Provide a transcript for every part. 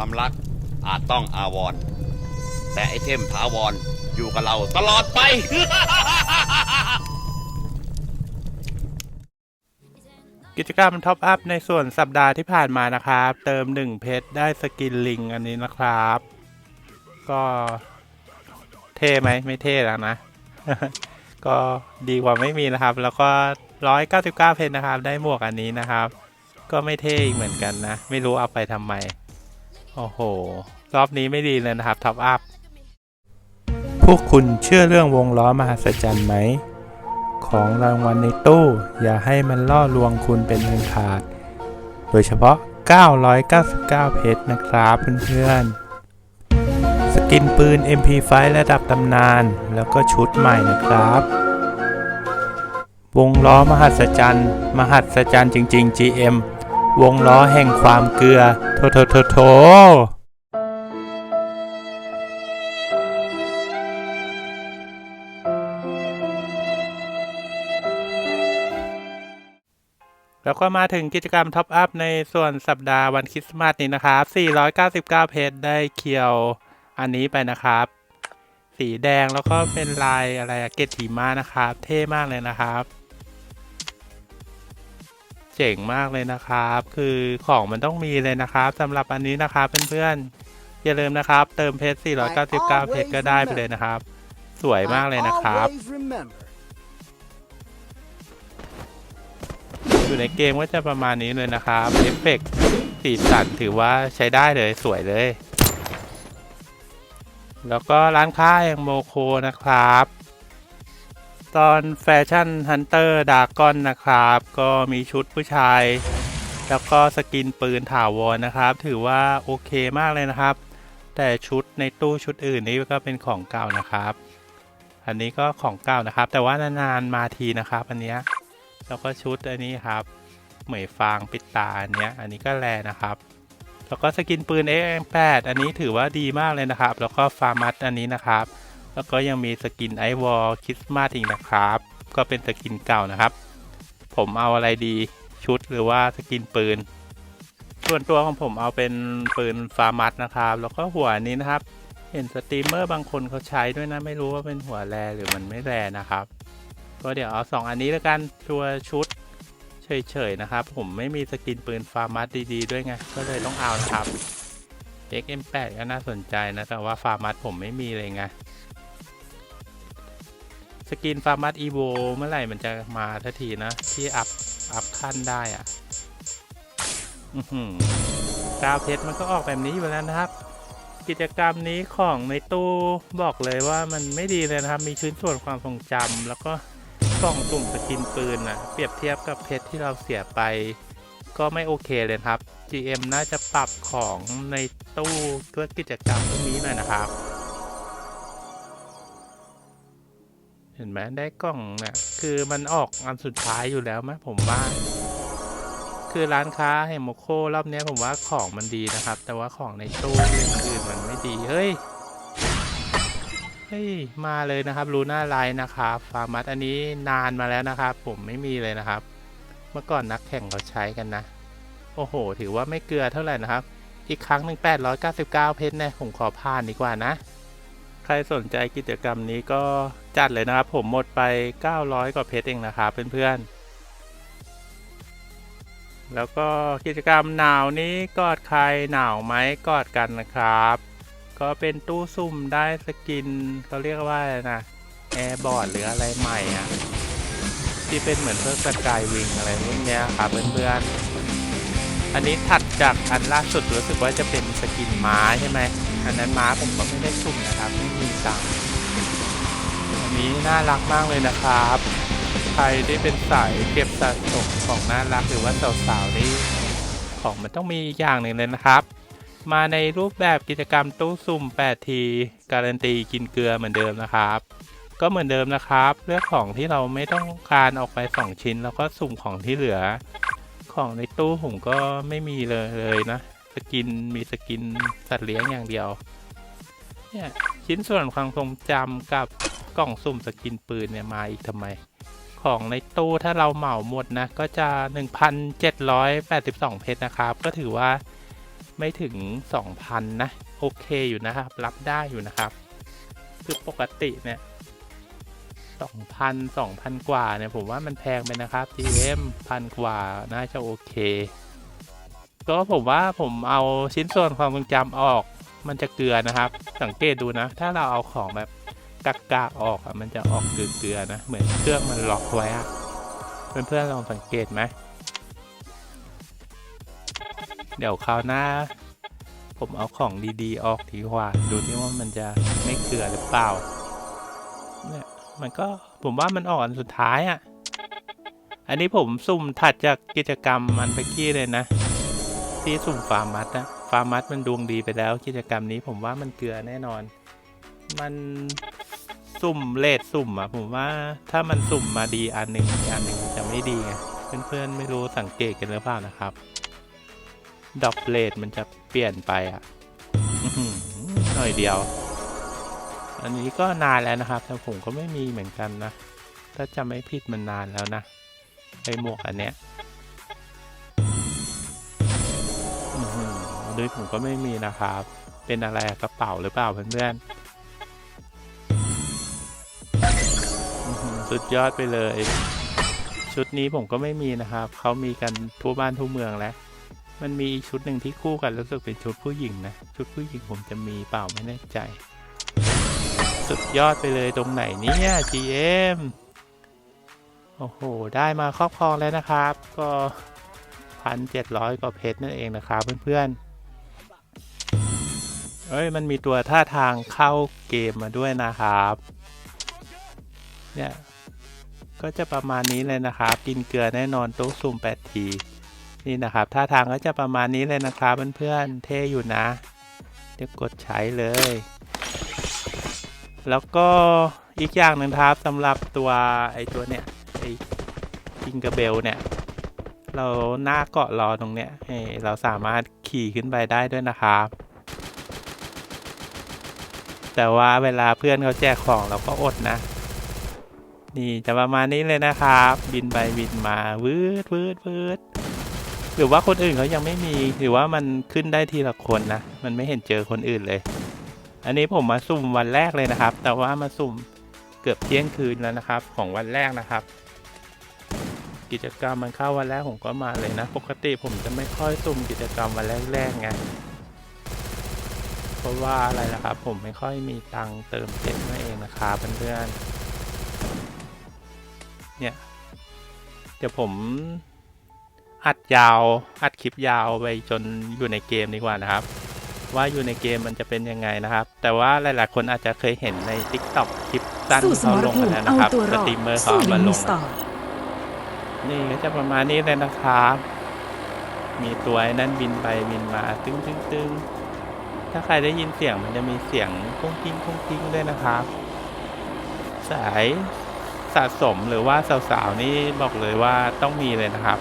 ความรักอาจต้องอาวรณ์แต่ไอเทมถาวรอยู่กับเราตลอดไป กิจกรรมท็อปอัพในส่วนสัปดาห์ที่ผ่านมานะครับ เติม 1 เพชรได้สกินลิงอันนี้นะครับ ก็เท่ไหมไม่เท่แล้วนะ ก็ดีกว่าไม่มีนะครับ แล้วก็ 199 เพชรนะครับ ได้หมวกอันนี้นะครับ ก็ไม่เท่อีกเหมือนกันนะ ไม่รู้เอาไปทำไม โอ้โห รอบนี้ไม่ดีเลยนะครับท็อปอัพ พวกคุณเชื่อเรื่องวงล้อมหัศจรรย์ไหม ของรางวัลในตู้ อย่าให้มันล่อลวงคุณเป็นอันขาด โดยเฉพาะ 999 เพชรนะครับเพื่อนๆ สกินปืน MP5 ระดับตำนาน แล้วก็ชุดใหม่นะครับ วงล้อมหัศจรรย์ มหัศจรรย์จริง ๆ GM วงล้อแห่งความเกลือโถโถโถโถแล้วก็มาถึงกิจกรรมท็อปอัพในส่วนสัปดาห์วันคริสต์มาสนี้นะครับ 499 เพชรได้เคียวอันนี้ไปนะครับ สีแดงแล้วก็เป็นลายอะไรเกตถีมานะครับ เท่มากเลยนะครับ เจ๋งมากเลยนะครับ คือของมันต้องมีเลยนะครับสำหรับอันนี้นะครับเพื่อนๆอย่าลืมนะครับ เติมเพชร 499 เพชรก็ได้ไปเลยนะครับ สวยมากเลยนะครับ Always remember. อยู่ในเกมก็จะประมาณนี้เลยนะครับเอฟเฟกต์สีสันถือว่าใช้ได้เลยสวยเลย แล้วก็ร้านค้าอย่างโมโคนะครับ ตอนแฟชั่นฮันเตอร์ดากอนนะครับ ก็มีชุดผู้ชาย แล้วก็สกินปืนถาวรนะครับ ถือว่าโอเคมากเลยนะครับ แต่ชุดในตู้ชุดอื่นนี้ก็เป็นของเก่านะครับ อันนี้ก็ของเก่านะครับ แต่ว่านานๆมาทีนะครับ อันเนี้ยแล้วก็ชุดอันนี้ครับ เหมยฟางปิดตาอันเนี้ย อันนี้ก็แลนะครับ แล้วก็สกินปืน AM8 อันนี้ถือว่าดีมากเลยนะครับ แล้วก็ฟาร์มัสอันนี้นะครับ แล้วก็ยังมีสกินไอวอลคริสต์มาสอีกนะครับ ก็เป็นสกินเก่านะครับ ผมเอาอะไรดีชุดหรือว่าสกินปืน ส่วนตัวของผมเอาเป็นปืนฟาร์มัสนะครับ แล้วก็หัวนี้นะครับ เห็นสตรีมเมอร์บางคนเขาใช้ด้วยนะไม่รู้ว่าเป็นหัวแรหรือมันไม่แรนะครับ ก็เดี๋ยวเอา2อันนี้แล้วกันตัวชุดเฉยๆนะครับ ผมไม่มีสกินปืนฟาร์มัสดีๆด้วยไงก็เลยต้องเอานะครับ XM8 ก็น่าสนใจนะแต่ว่าฟาร์มัสผมไม่มีเลยไง สกินฟาร์มัสอีโวเมื่อไหร่มันจะมาทันทีนะ ที่อัพ อัพขั้นได้อะอือหือกาวเพชรมันก็ออกแบบนี้อยู่แล้วนะครับ กิจกรรมนี้ของในตู้บอกเลยว่ามันไม่ดีเลยนะครับ มีชิ้นส่วนความทรงจำแล้วก็กล่องสุ่มสกินปืนนะเปรียบเทียบกับเพชรที่เราเสียไป ก็ไม่โอเคเลยครับ GM น่าจะปรับของในตู้เพื่อกิจกรรมพวกนี้หน่อยนะครับ เห็นไหมได้กล่องเนี่ยคือมันออกอันสุดท้ายอยู่แล้วไหมผมว่า คือร้านค้าเฮมโมโครอบเนี้ยผมว่าของมันดีนะครับ แต่ว่าของในตู้อื่นมันไม่ดีเฮ้ยเฮ้ยมาเลยนะครับรูน่าไลน์นะครับฟาร์มัสอันนี้นานมาแล้วนะครับ ผมไม่มีเลยนะครับ เมื่อก่อนนักแข่งเขาใช้กันนะ โอ้โห ถือว่าไม่เกลือเท่าไหร่นะครับ อีกครั้งหนึ่ง899 เพชรนี่ผมขอผ่านดีกว่านะ ใครสนใจกิจกรรมนี้ก็จัดเลยนะครับ ผมหมดไป 900 กว่าเพชรเองนะครับเพื่อนๆ แล้วก็กิจกรรมหนาวนี้กอดใครหนาวไหมกอดกันนะครับ ก็เป็นตู้ซุ่มได้สกินเขาเรียกว่าอะไรนะแอร์บอร์ดหรืออะไรใหม่อะที่เป็นเหมือนเพิ่มสกายวิงอะไรพวกเนี้ยครับเพื่อนๆ อันนี้ถัดจากอันล่าสุดรู้สึกว่าจะเป็นสกินม้าใช่ไหม อันนั้นม้าผมก็ไม่ได้สุ่มนะครับไม่มีตังอันนี้น่ารักมากเลยนะครับ ใครที่เป็นสายเก็บสะสมของน่ารักหรือว่าสาวๆนี่ของมันต้องมีอีกอย่างหนึ่งเลยนะครับ มาในรูปแบบกิจกรรมตู้สุ่ม 8 ที การันตีกินเกลือเหมือนเดิมนะครับ ก็เหมือนเดิมนะครับ เลือกของที่เราไม่ต้องการออกไป 2 ชิ้น แล้วก็สุ่มของที่เหลือ ของในตู้ผมก็ไม่มีเลยเลยนะ กินมีสกินสัตว์เลี้ยงอย่างเดียว เนี่ยชิ้นส่วนความทรงจำกับกล่องสุ่มสกินปืนเนี่ยมาอีกทำไม ของในตู้ถ้าเราเหมาหมดนะ ก็จะ 1,782 เพชรนะครับ ก็ถือว่าไม่ถึง 2,000 นะ โอเคอยู่นะครับ รับได้อยู่นะครับ คือปกติเนี่ย2,000 2,000 กว่าเนี่ย ผมว่ามันแพงไปนะครับ TM พันกว่าน่าจะโอเค ก็ผมว่าผมเอาชิ้นส่วนความทรงจำออก มันจะเกลือนะครับ สังเกตดูนะ ถ้าเราเอาของแบบกากาออกอะมันจะออกเกลือๆนะ เหมือนเครื่องมันล็อกไว้อะเพื่อนๆลองสังเกตไหมเดี๋ยวคราวหน้า ผมเอาของดีๆ ออกดีกว่า ดูที่ว่ามันจะไม่เกลือหรือเปล่าเนี่ยมันก็ผมว่ามันออกอันสุดท้ายอะ่ะ อันนี้ผมสุ่มถัดจากกิจกรรมอันเมื่อกี้เลยนะ ที่สุ่มฟาร์มัสนะฟาร์มัสมันดวงดีไปแล้ว กิจกรรมนี้ผมว่ามันเกลือแน่นอน มันสุ่มเลทสุ่มอะผมว่าถ้ามันสุ่มมาดีอันหนึ่งอีกอันหนึ่งจะไม่ดีไงเพื่อนๆไม่รู้สังเกตกันหรือเปล่านะครับดอกเลทมันจะเปลี่ยนไปอะอื้อหือหน่อยเดียว อันนี้ก็นานแล้วนะครับ แต่ผมก็ไม่มีเหมือนกันนะ ถ้าจำไม่ผิดมันนานแล้วนะไอหมวกอันเนี้ย ออันนี้ผมก็ไม่มีนะครับ เป็นอะไรกระเป๋าหรือเปล่าเพื่อนๆสุดยอดไปเลย ชุดนี้ผมก็ไม่มีนะครับ เขามีกันทั่วบ้านทั่วเมืองแล้ว มันมีอีกชุดหนึ่งที่คู่กันรู้สึกเป็นชุดผู้หญิงนะ ชุดผู้หญิงผมจะมีเปล่าไม่แน่ใจ สุดยอดไปเลยตรงไหนเนี่ย GM โอ้โห ได้มาครอบครองแล้วนะครับ ก็พันเจ็ดร้อยกว่าเพชรนั่นเองนะครับเพื่อนๆ เอ้ยมันมีตัวท่าทางเข้าเกมมาด้วยนะครับ เนี่ย ก็จะประมาณนี้เลยนะครับ กินเกลือแน่นอนโต๊ะซูม8ทีนี่นะครับท่าทางก็จะประมาณนี้เลยนะครับเพื่อนๆเท่อยู่นะเดี๋ยวกดใช้เลย แล้วก็อีกอย่างหนึ่งครับสำหรับตัวไอตัวเนี้ยไอจิงเกอร์เบลเนี่ยเราหน้าเกาะรอตรงเนี้ยให้เราสามารถขี่ขึ้นไปได้ด้วยนะครับ แต่ว่าเวลาเพื่อนเขาแจกของเราก็อดนะ นี่จะประมาณนี้เลยนะครับ บินไปบินมาวืดวืดวืดหรือว่าคนอื่นเขายังไม่มีหรือว่ามันขึ้นได้ทีละคนนะ มันไม่เห็นเจอคนอื่นเลย อันนี้ผมมาสุ่มวันแรกเลยนะครับ แต่ว่ามาสุ่มเกือบเที่ยงคืนแล้วนะครับ ของวันแรกนะครับ กิจกรรมมันเข้าวันแรกผมก็มาเลยนะ ปกติผมจะไม่ค่อยสุ่มกิจกรรมวันแรกๆไง เพราะว่าอะไรนะครับ ผมไม่ค่อยมีตังค์เติมเพชรนั่นเองนะครับเพื่อนๆเนี่ย เดี๋ยวผมอัดยาวอัดคลิปยาวไปจนอยู่ในเกมดีกว่านะครับ ว่าอยู่ในเกมมันจะเป็นยังไงนะครับ แต่ว่าหลายๆ คนอาจจะเคยเห็นใน t ิ k t o k คลิปสั้นสู้ที่สเขามรลงภูกันมิแล้วเอานะครับตัวสรอตดรีมเมอร์เขาสู้เอาลิมาลมิงสตอร์นี่ก็จะประมาณนี้เลยนะครับ มีตัวไอ้นั่นบินไปบินมา ตึ้งตึ้งตึ้ง ถ้าใครได้ยินเสียงมันจะมีเสียงกุ้งกิ้งกุ้งกิ้งด้วยนะครับ สายสะสมหรือว่าสาวๆนี่บอกเลยว่าต้องมีเลยนะครับ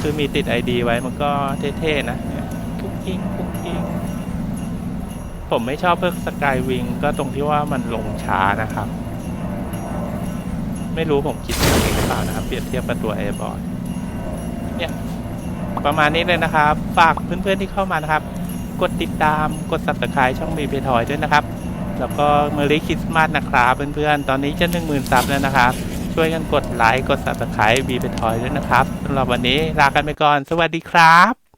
คือมีติด ID ไว้มันก็เท่ๆนะกุ๊กกิ้งกุ๊กกิ้งผมไม่ชอบเพิกสกายวิงก็ตรงที่ว่ามันลงช้านะครับ ไม่รู้ผมคิดเองหรือเปล่านะครับ เปรียบเทียบกับตัว a i r b o r d เนี่ยประมาณนี้เลยนะครับ ฝากเพื่อนๆที่เข้ามานะครับ กดติดตามกด subscribe ช่องบีเพทอยด้วยนะครับ แล้วก็เมอรี่คริสต์มาสนะครับเพื่อนๆ ตอนนี้จะ 1 0,000 ซับแล้วนะครับ ช่วยกันกดไลค์กด subscribe บีเพทอยด้วยนะครับสำหรับวันนี้ลากันไปก่อน สวัสดีครับ